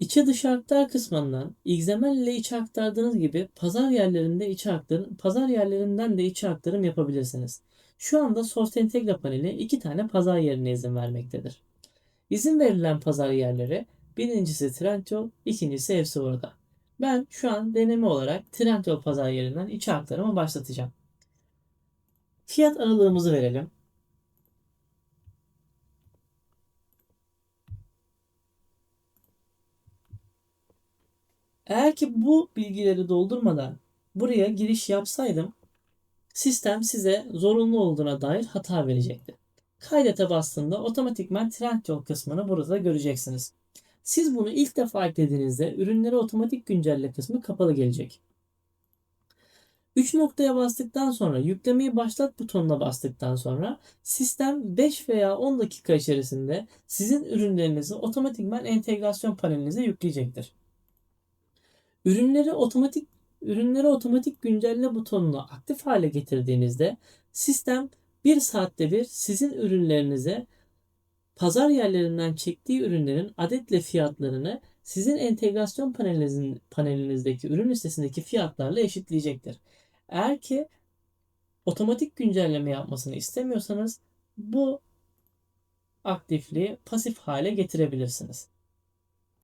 İçe dışa aktar kısmından XML ile içe aktardığınız gibi pazar yerlerinde içe aktarım, pazar yerlerinden de içe aktarım yapabilirsiniz. Şu anda Source Integra paneli iki tane pazar yerine izin vermektedir. İzin verilen pazar yerleri birincisi Trendyol, ikincisi Evsuvar'da. Ben şu an deneme olarak Trendyol pazar yerinden içe aktarımı başlatacağım. Fiyat aralığımızı verelim. Eğer ki bu bilgileri doldurmadan buraya giriş yapsaydım sistem size zorunlu olduğuna dair hata verecekti. Kaydete bastığında otomatikman Trendyol kısmını burada göreceksiniz. Siz bunu ilk defa eklediğinizde ürünleri otomatik güncelle kısmı kapalı gelecek. 3 noktaya bastıktan sonra yüklemeyi başlat butonuna bastıktan sonra sistem 5 veya 10 dakika içerisinde sizin ürünlerinizi otomatikman entegrasyon panelinize yükleyecektir. Ürünleri otomatik ürünleri otomatik güncelle butonunu aktif hale getirdiğinizde sistem 1 saatte bir sizin ürünlerinize pazar yerlerinden çektiği ürünlerin adetle fiyatlarını sizin entegrasyon panelinizin, panelinizdeki ürün listesindeki fiyatlarla eşitleyecektir. Eğer ki otomatik güncelleme yapmasını istemiyorsanız bu aktifliği pasif hale getirebilirsiniz.